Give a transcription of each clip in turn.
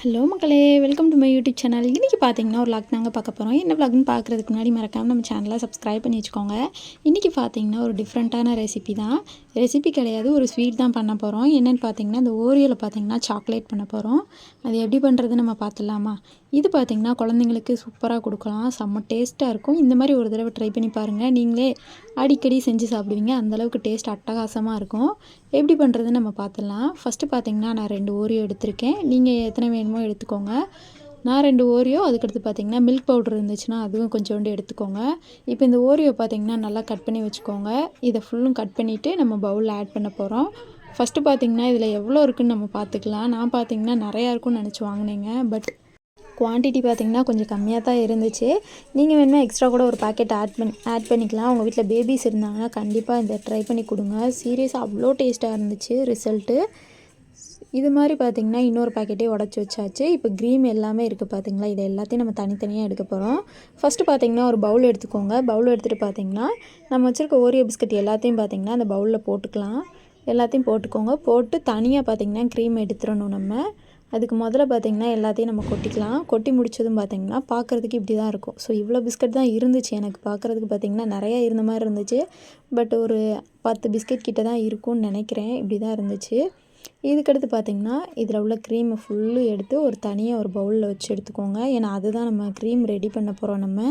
Hello மக்களே welcome to my YouTube channel இன்றைக்கி பார்த்தீங்கன்னா ஒரு லாக் நாங்கள் பார்க்க போகிறோம் என்ன லாக்னு பார்க்குறதுக்கு முன்னாடி மறக்காமல் நம்ம சேனலை சப்ஸ்கிரைப் பண்ணி வச்சுக்கோங்க. இன்றைக்கி பார்த்தீங்கன்னா ஒரு டிஃப்ரெண்ட்டான ரெசிபி தான். ரெசிபி கிடையாது. ஒரு ஸ்வீட் தான் பண்ண போகிறோம் என்னென்னு பார்த்தீங்கன்னா இந்த ஓரியோவில் பார்த்தீங்கன்னா சாக்லேட் பண்ண போகிறோம் அது எப்படி பண்ணுறது நம்ம பார்த்துடலாமா இது பார்த்தீங்கன்னா குழந்தைங்களுக்கு சூப்பராக கொடுக்கலாம். செம்ம டேஸ்ட்டாக இருக்கும். இந்த மாதிரி ஒரு தடவை ட்ரை பண்ணி பாருங்கள் நீங்களே அடிக்கடி செஞ்சு சாப்பிடுவீங்க. அந்தளவுக்கு டேஸ்ட் அட்டகாசமாக இருக்கும். எப்படி பண்ணுறதுன்னு நம்ம பார்த்துடலாம் ஃபஸ்ட்டு பார்த்தீங்கன்னா நான் ரெண்டு ஓரியோ எடுத்திருக்கேன். நீங்கள் எத்தனை வேணுமோ எடுத்துக்கோங்க. நான் ரெண்டு ஓரியோ அதுக்கடுத்து பார்த்தீங்கன்னா மில்க் பவுடர் இருந்துச்சுன்னா அதுவும் கொஞ்சோண்டு எடுத்துக்கோங்க. இப்போ இந்த ஓரியோ பார்த்தீங்கன்னா நல்லா கட் பண்ணி வச்சுக்கோங்க. இதை ஃபுல்லும் கட் பண்ணிவிட்டு நம்ம பவுலில் ஆட் பண்ண போகிறோம் ஃபஸ்ட்டு பார்த்தீங்கன்னா இதில் எவ்வளோ இருக்குன்னு நம்ம பார்த்துக்கலாம் நான் பார்த்தீங்கன்னா நிறையா இருக்கும்னு நினச்சி வாங்கினேங்க. பட் குவான்டிட்டி பார்த்திங்கன்னா கொஞ்சம் கம்மியாக தான் இருந்துச்சு. நீங்கள் வேணுமா எக்ஸ்ட்ரா கூட ஒரு பாக்கெட் ஆட் பண்ணி ஆட் பண்ணிக்கலாம். உங்கள் வீட்டில் பேபிஸ் இருந்தாங்கன்னா கண்டிப்பாக இந்த ட்ரை பண்ணி கொடுங்க. சீரியஸாக அவ்வளோ டேஸ்ட்டாக இருந்துச்சு ரிசல்ட்டு இது மாதிரி பார்த்தீங்கன்னா இன்னொரு பாக்கெட்டே உடச்சி வச்சாச்சு. இப்போ க்ரீம் எல்லாமே இருக்குது பார்த்திங்களா இது எல்லாத்தையும் நம்ம தனித்தனியாக எடுக்க போகிறோம் ஃபஸ்ட்டு பார்த்தீங்கன்னா ஒரு பவுல் எடுத்துக்கோங்க. பவுல் எடுத்துகிட்டு பார்த்தீங்கன்னா நம்ம வச்சுருக்க ஓரியோ பிஸ்கட் எல்லாத்தையும் பார்த்தீங்கன்னா அந்த பவுலில் போட்டுக்கலாம். எல்லாத்தையும் போட்டுக்கோங்க. போட்டு தனியாக பார்த்தீங்கன்னா க்ரீம் எடுத்துடணும் நம்ம. அதுக்கு முதல்ல பார்த்திங்கன்னா எல்லாத்தையும் நம்ம கொட்டிக்கலாம். கொட்டி முடிச்சதும் பார்த்திங்கன்னா பார்க்குறதுக்கு இப்படி தான் இருக்கும். ஸோ இவ்வளோ பிஸ்கட் தான் இருந்துச்சு எனக்கு. பார்க்குறதுக்கு பார்த்திங்கன்னா நிறையா இருந்த மாதிரி இருந்துச்சு. பட் ஒரு பத்து பிஸ்கட் கிட்ட தான் இருக்கும்னு நினைக்கிறேன். இப்படி தான் இருந்துச்சு. இதுக்கடுத்து பார்த்திங்கன்னா இதில் உள்ள க்ரீமை ஃபுல்லு எடுத்து ஒரு தனியாக ஒரு பவுலில் வச்சு எடுத்துக்கோங்க. ஏன்னா அதுதான் நம்ம க்ரீம் ரெடி பண்ண போகிறோம் நம்ம.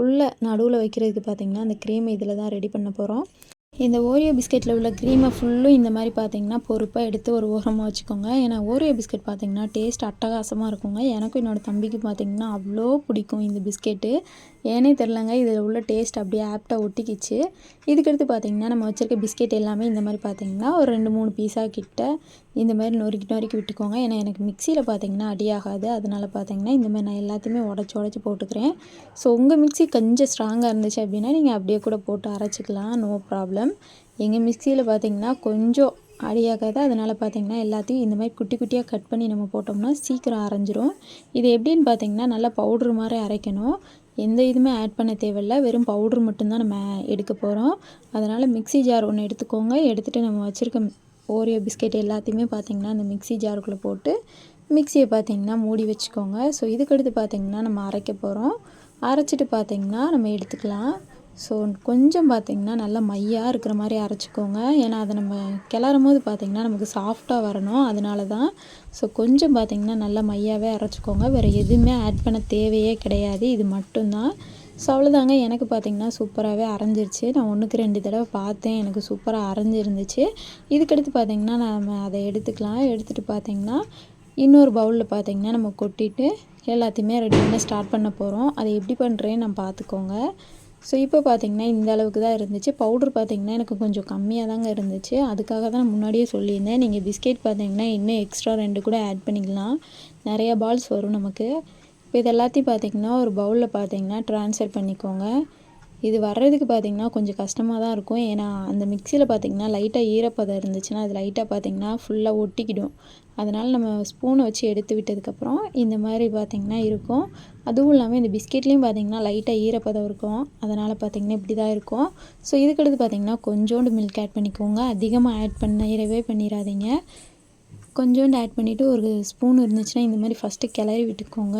உள்ள நடுவில் வைக்கிறதுக்கு பார்த்திங்கன்னா அந்த க்ரீமை இதில் தான் ரெடி பண்ண போகிறோம் இந்த ஓரியோ பிஸ்கெட்டில் உள்ள க்ரீமை ஃபுல்லும் இந்த மாதிரி பார்த்தீங்கன்னா பொறுப்பாக எடுத்து ஒரு ஓரமாக வச்சுக்கோங்க. ஏன்னா ஓரியோ பிஸ்கெட் பார்த்தீங்கன்னா டேஸ்ட் அட்டகாசமாக இருக்குங்க. எனக்கும் என்னோடய தம்பிக்கு பார்த்திங்கன்னா அவ்வளோ பிடிக்கும் இந்த பிஸ்கெட்டு ஏனே தெரிலங்க இதில் உள்ள டேஸ்ட் அப்படியே ஆப்டாக ஒட்டிக்கிச்சு. இதுக்கடுத்து பார்த்தீங்கன்னா நம்ம வச்சுருக்க பிஸ்கெட் எல்லாமே இந்த மாதிரி பார்த்தீங்கன்னா ஒரு ரெண்டு மூணு பீஸாக கிட்ட இந்த மாதிரி நொறுக்கி நொறுக்கி விட்டுக்கோங்க. ஏன்னா எனக்கு மிக்சியில் பார்த்தீங்கன்னா அடியாகாது அதனால் பார்த்தீங்கன்னா இந்த மாதிரி நான் எல்லாத்தையுமே உடச்சி உடச்சி போட்டுக்கிறேன். ஸோ உங்கள் மிக்சி கொஞ்சம் ஸ்ட்ராங்காக இருந்துச்சு அப்படின்னா நீங்கள் அப்படியே கூட போட்டு அரைச்சிக்கலாம். நோ ப்ராப்ளம் எங்கள் மிக்சியில் பார்த்தீங்கன்னா கொஞ்சம் அடியாகாது அதனால் பார்த்தீங்கன்னா எல்லாத்தையும் இந்த மாதிரி குட்டி குட்டியாக கட் பண்ணி நம்ம போட்டோம்னா சீக்கிரம் அரைஞ்சிரும். இது எப்படின்னு பார்த்தீங்கன்னா நல்லா பவுட்ரு மாதிரி அரைக்கணும். எந்த இதுவுமே ஆட் பண்ண தேவையில்ல. வெறும் பவுட்ரு மட்டும்தான் நம்ம எடுக்க போகிறோம் அதனால் மிக்ஸி ஜார் ஒன்று எடுத்துக்கோங்க. எடுத்துகிட்டு நம்ம வச்சுருக்க ஓரியோ பிஸ்கெட் எல்லாத்தையுமே பார்த்திங்கன்னா அந்த மிக்ஸி ஜாருக்குள்ளே போட்டு மிக்சியை பார்த்திங்கன்னா மூடி வச்சுக்கோங்க. ஸோ இதுக்கடுத்து பார்த்திங்கன்னா நம்ம அரைக்க போகிறோம் அரைச்சிட்டு பார்த்திங்கன்னா நம்ம எடுத்துக்கலாம். ஸோ கொஞ்சம் பார்த்திங்கன்னா நல்லா மையாக இருக்கிற மாதிரி அரைச்சிக்கோங்க. ஏன்னா அதை நம்ம கிளறும் போது பார்த்திங்கன்னா நமக்கு சாஃப்டாக வரணும். அதனால தான் ஸோ கொஞ்சம் பார்த்திங்கன்னா நல்லா மையாகவே அரைச்சிக்கோங்க. வேறு எதுவுமே ஆட் பண்ண தேவையே கிடையாது. இது மட்டும்தான். ஸோ அவ்வளோதாங்க எனக்கு பார்த்திங்கன்னா சூப்பராகவே அரைஞ்சிருச்சு. நான் ஒன்றுக்கு ரெண்டு தடவை பார்த்தேன். எனக்கு சூப்பராக அரைஞ்சிருந்துச்சு. இதுக்கடுத்து பார்த்திங்கன்னா நம்ம அதை எடுத்துக்கலாம். எடுத்துகிட்டு பார்த்திங்கன்னா இன்னொரு பவுலில் பார்த்திங்கன்னா நம்ம கொட்டிட்டு எல்லாத்தையுமே ரெடி பண்ண ஸ்டார்ட் பண்ண போகிறோம் அதை எப்படி பண்ணுறேன்னு நான் பார்த்துக்கோங்க ஸோ இப்போ பார்த்தீங்கன்னா இந்த அளவுக்கு தான் இருந்துச்சு. பவுட்ரு பார்த்தீங்கன்னா எனக்கு கொஞ்சம் கம்மியாக தாங்க இருந்துச்சு. அதுக்காக தான் முன்னாடியே சொல்லியிருந்தேன். நீங்கள் பிஸ்கெட் பார்த்தீங்கன்னா இன்னும் எக்ஸ்ட்ரா ரெண்டு கூட ஆட் பண்ணிக்கலாம். நிறையா பால்ஸ் வரும் நமக்கு. இப்போ இது எல்லாத்தையும் பார்த்தீங்கன்னா ஒரு பவுலில் பார்த்தீங்கன்னா ட்ரான்ஸ்ஃபர் பண்ணிக்கோங்க. இது வர்றதுக்கு பார்த்திங்கன்னா கொஞ்சம் கஷ்டமாக தான் இருக்கும். ஏன்னா அந்த மிக்சியில் பார்த்திங்கன்னா லைட்டாக ஈரப்பதம் இருந்துச்சுன்னா அது லைட்டாக பார்த்திங்கன்னா ஃபுல்லாக ஒட்டிக்கிடும். அதனால் நம்ம ஸ்பூனை வச்சு எடுத்து விட்டதுக்கப்புறம் இந்த மாதிரி பார்த்திங்கன்னா இருக்கும். அதுவும் இல்லாமல் இந்த பிஸ்கெட்லேயும் பார்த்திங்கன்னா லைட்டாக ஈரப்பதம் இருக்கும். அதனால் பார்த்திங்கன்னா இப்படி தான் இருக்கும் ஸோ இதுக்கடுத்து பார்த்திங்கன்னா கொஞ்சோண்டு மில்க் ஆட் பண்ணிக்கோங்க. அதிகமாக ஆட் பண்ணிடவே பண்ணிடாதீங்க. கொஞ்சோண்டு ஆட் பண்ணிவிட்டு ஒரு ஸ்பூன் இருந்துச்சுன்னா இந்த மாதிரி ஃபஸ்ட்டு கிளறி விட்டுக்கோங்க.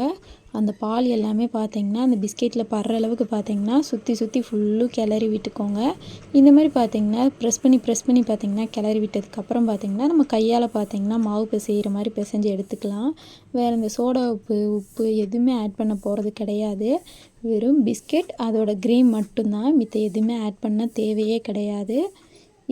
அந்த பால் எல்லாமே பார்த்தீங்கன்னா அந்த பிஸ்கெட்டில் படுற அளவுக்கு பார்த்தீங்கன்னா சுற்றி சுற்றி ஃபுல்லும் கிளறி விட்டுக்கோங்க. இந்த மாதிரி பார்த்தீங்கன்னா ப்ரெஸ் பண்ணி ப்ரெஸ் பண்ணி பார்த்தீங்கன்னா கிளறி விட்டதுக்கப்புறம் பார்த்தீங்கன்னா நம்ம கையால் பார்த்தீங்கன்னா மாவு பிசைகிற மாதிரி பிசைஞ்சு எடுத்துக்கலாம். வேறு இந்த சோடா உப்பு உப்பு எதுவுமே ஆட் பண்ண போகிறது கிடையாது. வெறும் பிஸ்கெட் அதோட க்ரீம் மட்டும்தான். மித்த எதுவுமே ஆட் பண்ண தேவையே கிடையாது.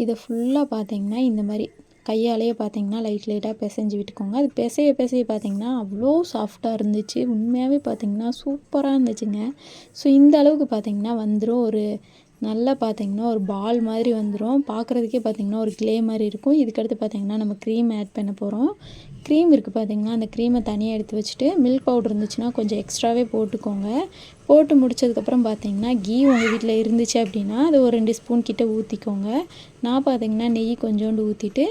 இதை ஃபுல்லாக பார்த்தீங்கன்னா இந்த மாதிரி கையாலேயே பார்த்தீங்கன்னா லைட் லைட்டாக பிசைஞ்சு விட்டுக்கோங்க. அது பிசைய பிசைய பார்த்தீங்கன்னா அவ்வளோ சாஃப்டாக இருந்துச்சு. உண்மையாகவே பார்த்தீங்கன்னா சூப்பராக இருந்துச்சுங்க. ஸோ இந்த அளவுக்கு பார்த்தீங்கன்னா வந்துடும் ஒரு நல்லா பார்த்தீங்கன்னா ஒரு பால் மாதிரி வந்துடும் பார்க்குறதுக்கே பார்த்தீங்கன்னா ஒரு கிளே மாதிரி இருக்கும். இதுக்கடுத்து பார்த்தீங்கன்னா நம்ம க்ரீம் ஆட் பண்ண போகிறோம் க்ரீம் இருக்குது பார்த்தீங்கன்னா அந்த க்ரீமை தனியாக எடுத்து வச்சுட்டு மில்க் பவுடர் இருந்துச்சுன்னா கொஞ்சம் எக்ஸ்ட்ராவே போட்டுக்கோங்க. போட்டு முடிச்சதுக்கப்புறம் பார்த்தீங்கன்னா கீ உங்கள் வீட்டில் இருந்துச்சு அப்படின்னா அது ஒரு ரெண்டு ஸ்பூன் கிட்ட ஊற்றிக்கோங்க நான் பார்த்தீங்கன்னா நெய் கொஞ்சோண்டு ஊற்றிட்டு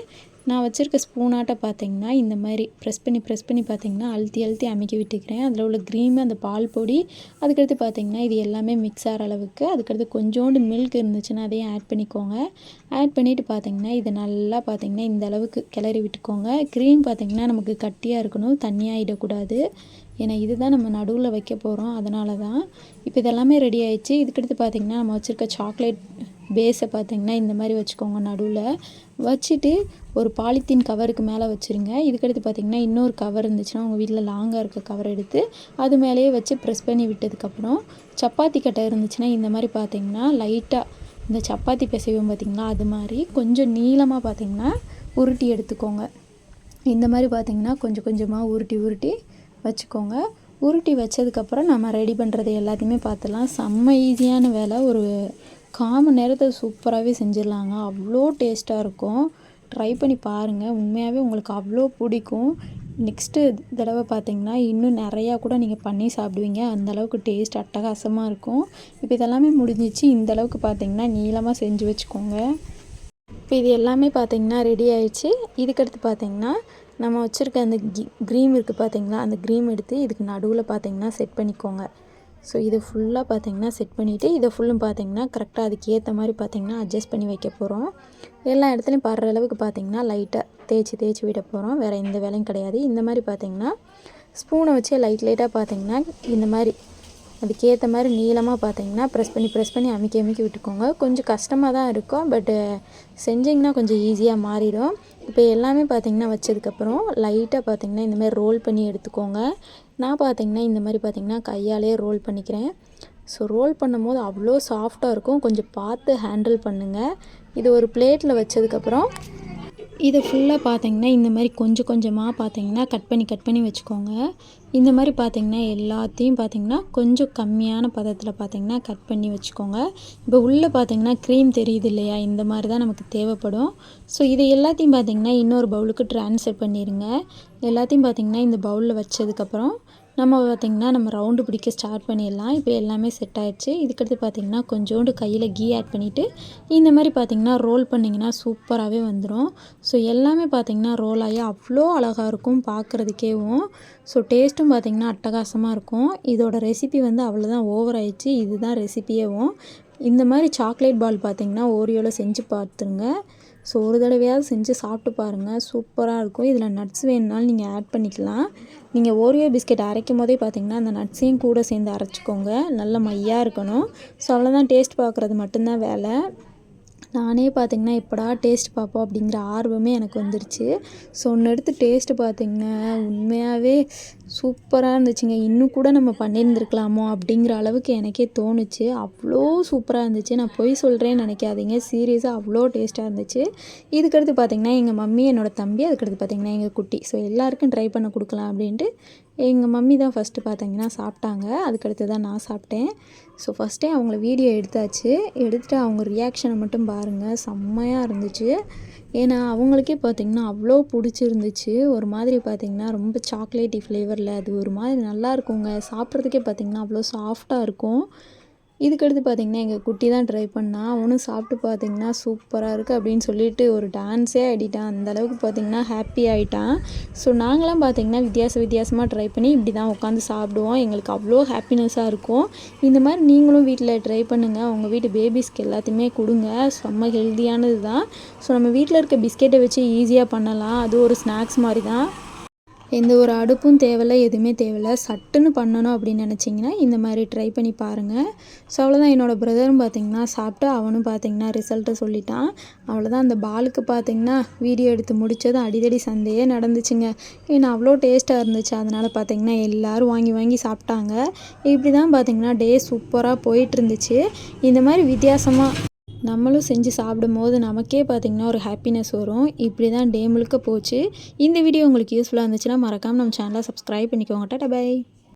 நான் வச்சுருக்க ஸ்பூனாட்ட பார்த்தீங்கன்னா இந்த மாதிரி ப்ரெஸ் பண்ணி ப்ரெஸ் பண்ணி பார்த்தீங்கன்னா அழுத்தி அழுத்தி அமைக்க விட்டுக்கிறேன். அதில் உள்ள க்ரீம் அந்த பால் பொடி அதுக்கடுத்து பார்த்தீங்கன்னா இது எல்லாமே மிக்ஸ் ஆகிற அளவுக்கு. அதுக்கடுத்து கொஞ்சோண்டு மில்க் இருந்துச்சுன்னா அதையும் ஆட் பண்ணிக்கோங்க. ஆட் பண்ணிவிட்டு பார்த்தீங்கன்னா இதை நல்லா பார்த்தீங்கன்னா இந்த அளவுக்கு கிளறி விட்டுக்கோங்க. க்ரீம் பார்த்தீங்கன்னா நமக்கு கட்டியாக இருக்கணும் தண்ணியாகிடக்கூடாது ஏன்னா இதுதான் நம்ம நடுவில் வைக்க போகிறோம் அதனால தான் இப்போ இதெல்லாமே ரெடி ஆயிடுச்சு. இதுக்கடுத்து பார்த்திங்கன்னா நம்ம வச்சுருக்க சாக்லேட் பேஸை பார்த்திங்கன்னா இந்த மாதிரி வச்சுக்கோங்க நடுவில். வச்சுட்டு ஒரு பாலித்தீன் கவருக்கு மேலே வச்சுருங்க. இதுக்கடுத்து பார்த்திங்கன்னா இன்னொரு கவர் இருந்துச்சுன்னா உங்கள் வீட்டில் லாங்காக இருக்க கவர் எடுத்து அது மேலேயே வச்சு ப்ரெஸ் பண்ணி விட்டதுக்கப்புறம் சப்பாத்தி கட்டை இருந்துச்சுன்னா இந்த மாதிரி பார்த்திங்கன்னா லைட்டாக இந்த சப்பாத்தி பிசைவும் பார்த்திங்களா அது மாதிரி கொஞ்சம் நீளமாக பார்த்திங்கன்னா உருட்டி எடுத்துக்கோங்க. இந்த மாதிரி பார்த்திங்கன்னா கொஞ்சம் கொஞ்சமாக உருட்டி உருட்டி வச்சுக்கோங்க. உருட்டி வச்சதுக்கப்புறம் நம்ம ரெடி பண்ணுறது எல்லாத்தையுமே பார்த்துலாம் செம்ம ஈஸியான வேலை. ஒரு காமன் நேரத்தில் சூப்பராகவே செஞ்சிடலாங்க. அவ்வளோ டேஸ்ட்டாக இருக்கும். ட்ரை பண்ணி பாருங்கள் உண்மையாகவே உங்களுக்கு அவ்வளோ பிடிக்கும். நெக்ஸ்ட்டு தடவை பார்த்தீங்கன்னா இன்னும் நிறையா கூட நீங்கள் பண்ணி சாப்பிடுவீங்க. அந்தளவுக்கு டேஸ்ட் அட்டகாசமாக இருக்கும். இப்போ இதெல்லாமே முடிஞ்சிச்சு. இந்தளவுக்கு பார்த்திங்கன்னா பார்த்தீங்கன்னா நீளமாக செஞ்சு வச்சுக்கோங்க. இப்போ இது எல்லாமே பார்த்தீங்கன்னா ரெடி ஆயிடுச்சு. இதுக்கடுத்து பார்த்தீங்கன்னா நம்ம வச்சுருக்க அந்த கி க்ரீம் இருக்குது பார்த்தீங்களா அந்த க்ரீம் எடுத்து இதுக்கு நடுவில் பார்த்தீங்கன்னா செட் பண்ணிக்கோங்க. ஸோ இதை ஃபுல்லாக பார்த்திங்கன்னா செட் பண்ணிவிட்டு இதை ஃபுல்லும் பார்த்தீங்கன்னா கரெக்டாக அதுக்கு ஏற்ற மாதிரி பார்த்தீங்கன்னா அட்ஜஸ்ட் பண்ணி வைக்க போகிறோம் எல்லா இடத்துலையும் படுற அளவுக்கு பார்த்திங்கன்னா லைட்டாக தேய்ச்சி தேய்ச்சி விட போகிறோம் வேறு எந்த வேலையும் கிடையாது. இந்த மாதிரி பார்த்திங்கன்னா ஸ்பூனை வச்சு லைட் லைட்டாக பார்த்திங்கன்னா இந்த மாதிரி அதுக்கேற்ற மாதிரி நீளமாக பார்த்தீங்கன்னா ப்ரெஸ் பண்ணி ப்ரெஸ் பண்ணி அமுக்கி அமுக்கி விட்டுக்கோங்க. கொஞ்சம் கஷ்டமாக தான் இருக்கும். பட்டு செஞ்சிங்கன்னா கொஞ்சம் ஈஸியாக மாறிடும். இப்போ எல்லாமே பார்த்திங்கன்னா வச்சதுக்கப்புறம் லைட்டாக பார்த்திங்கன்னா இந்தமாதிரி ரோல் பண்ணி எடுத்துக்கோங்க. நான் பார்த்திங்கன்னா இந்த மாதிரி பார்த்திங்கன்னா கையாலே ரோல் பண்ணிக்கிறேன். ஸோ ரோல் பண்ணும்போது அவ்வளோ சாஃப்டாக இருக்கும். கொஞ்சம் பார்த்து ஹேண்டில் பண்ணுங்கள் இது ஒரு பிளேட்டில் வச்சதுக்கப்புறம் இதை ஃபுல்லாக பார்த்தீங்கன்னா இந்த மாதிரி கொஞ்சம் கொஞ்சமாக பார்த்தீங்கன்னா கட் பண்ணி கட் பண்ணி வச்சுக்கோங்க. இந்த மாதிரி பார்த்தீங்கன்னா எல்லாத்தையும் பார்த்தீங்கன்னா கொஞ்சம் கம்மியான பதத்தில் பார்த்தீங்கன்னா கட் பண்ணி வச்சுக்கோங்க. இப்போ உள்ளே பார்த்தீங்கன்னா க்ரீம் தெரியுது இல்லையா? இந்த மாதிரி தான் நமக்கு தேவைப்படும். ஸோ இதை எல்லாத்தையும் பார்த்தீங்கன்னா இன்னொரு பவுலுக்கு ட்ரான்ஸ்ஃபர் பண்ணிடுங்க எல்லாத்தையும் பார்த்தீங்கன்னா இந்த பவுலில் வச்சதுக்கப்புறம் நம்ம பார்த்திங்கன்னா நம்ம ரவுண்டு பிடிக்க ஸ்டார்ட் பண்ணிடலாம். இப்போ எல்லாமே செட் ஆகிடுச்சு இதுக்கடுத்து பார்த்திங்கன்னா கொஞ்சோண்டு கையில் கீ ஆட் பண்ணிவிட்டு இந்த மாதிரி பார்த்திங்கன்னா ரோல் பண்ணிங்கன்னா சூப்பராகவே வந்துடும் ஸோ எல்லாமே பார்த்திங்கன்னா ரோல் ஆகி அவ்வளோ அழகாக இருக்கும் பார்க்குறதுக்கேவும். ஸோ டேஸ்ட்டும் பார்த்திங்கன்னா அட்டகாசமாக இருக்கும். இதோட ரெசிபி வந்து அவ்வளோதான் ஓவர் ஆயிடுச்சு. இதுதான் ரெசிபியேவும் இந்த மாதிரி சாக்லேட் பால் பார்த்திங்கன்னா ஓரியோவில் செஞ்சு பார்த்துருங்க. ஸோ ஒரு தடவையாவது செஞ்சு சாப்பிட்டு பாருங்கள் சூப்பராக இருக்கும். இதில் நட்ஸ் வேணுனாலும் நீங்கள் ஆட் பண்ணிக்கலாம். நீங்கள் ஓரியோ பிஸ்கெட் அரைக்கும் போதே பார்த்தீங்கன்னா அந்த நட்ஸையும் கூட சேர்ந்து அரைச்சிக்கோங்க. நல்ல மையாக இருக்கணும். ஸோ அவ்வளோதான் டேஸ்ட் பார்க்குறது மட்டும்தான் வேலை. நானே பார்த்திங்கன்னா எப்படா டேஸ்ட் பார்ப்போம் அப்படிங்கிற ஆர்வமே எனக்கு வந்துருச்சு. ஸோ ஒன்று எடுத்து டேஸ்ட்டு பார்த்திங்கன்னா உண்மையாகவே சூப்பராக இருந்துச்சுங்க. இன்னும் கூட நம்ம பண்ணியிருந்துருக்கலாமோ அப்படிங்கிற அளவுக்கு எனக்கே தோணுச்சு. அவ்வளோ சூப்பராக இருந்துச்சு. நான் பொய் சொல்கிறேன்னு நினைக்காதீங்க. சீரியஸாக அவ்வளோ டேஸ்ட்டாக இருந்துச்சு. இதுக்கடுத்து பார்த்திங்கன்னா எங்கள் மம்மி என்னோடய தம்பி அதுக்கடுத்து பார்த்திங்கன்னா எங்கள் குட்டி. ஸோ எல்லாருக்கும் ட்ரை பண்ண கொடுக்கலாம் அப்படின்ட்டு எங்கள் மம்மி தான் ஃபஸ்ட்டு பார்த்தீங்கன்னா சாப்பிட்டாங்க. அதுக்கடுத்து தான் நான் சாப்பிட்டேன். ஸோ ஃபஸ்ட்டே அவங்கள வீடியோ எடுத்தாச்சு. எடுத்துகிட்டு அவங்க ரியாக்ஷனை மட்டும் பாருங்கள் செம்மையாக இருந்துச்சு. ஏன்னா அவங்களுக்கே பார்த்திங்கன்னா அவ்வளோ பிடிச்சிருந்துச்சு. ஒரு மாதிரி பார்த்திங்கன்னா ரொம்ப சாக்லேட்டி ஃப்ளேவரில் அது ஒரு மாதிரி நல்லா இருக்குங்க. சாப்பிட்றதுக்கே பார்த்திங்கன்னா அவ்வளோ சாஃப்டாக இருக்கும். இதுக்கடுத்து பார்த்திங்கன்னா எங்கள் குட்டி தான் ட்ரை பண்ணால் அவனும் சாப்பிட்டு பார்த்திங்கன்னா சூப்பராக இருக்குது அப்படின்னு சொல்லிட்டு ஒரு டான்ஸே ஆடிட்டான். அந்தளவுக்கு பார்த்திங்கன்னா ஹாப்பி ஆகிட்டான் ஸோ நாங்களாம் பார்த்திங்கன்னா வித்தியாச வித்தியாசமாக ட்ரை பண்ணி இப்படி தான் உட்காந்து சாப்பிடுவோம். எங்களுக்கு அவ்வளோ ஹாப்பினஸ்ஸாக இருக்கும். இந்த மாதிரி நீங்களும் வீட்டில் ட்ரை பண்ணுங்கள் உங்கள் வீட்டு பேபிஸ்க்கு எல்லாத்தையுமே கொடுங்க. செம்ம ஹெல்த்தியானது தான் ஸோ நம்ம வீட்டில் இருக்க பிஸ்கெட்டை வச்சு ஈஸியாக பண்ணலாம். அது ஒரு ஸ்நாக்ஸ் மாதிரி தான் எந்த ஒரு அடுப்பும் தேவையில்ல எதுவுமே தேவையில்ல. சட்டுன்னு பண்ணணும் அப்படின்னு நினச்சிங்கன்னா இந்த மாதிரி ட்ரை பண்ணி பாருங்கள் ஸோ அவ்வளோதான் என்னோடய பிரதரும் பார்த்திங்கன்னா சாப்பிட்டு அவனும் பார்த்திங்கன்னா ரிசல்ட்டை சொல்லிட்டான். அவ்வளோதான் அந்த பாலுக்கு பார்த்திங்கன்னா வீடியோ எடுத்து முடித்ததும் அடிதடி சந்தையே நடந்துச்சுங்க. ஏன்னா அவ்வளோ டேஸ்ட்டாக இருந்துச்சு. அதனால் பார்த்திங்கன்னா எல்லோரும் வாங்கி வாங்கி சாப்பிட்டாங்க. இப்படி தான் பார்த்திங்கன்னா டே சூப்பராக போயிட்டு இருந்துச்சு. இந்த மாதிரி வித்தியாசமாக நம்மளும் செஞ்சு சாப்பிடும் போது நமக்கே பார்த்திங்கன்னா ஒரு ஹாப்பினஸ் வரும். இப்படி தான் டே முழுக்க போச்சு. இந்த வீடியோ உங்களுக்கு யூஸ்ஃபுல்லாக இருந்துச்சுன்னா மறக்காமல் நம்ம சேனலை சப்ஸ்கிரைப் பண்ணிக்கோங்க. Tata bye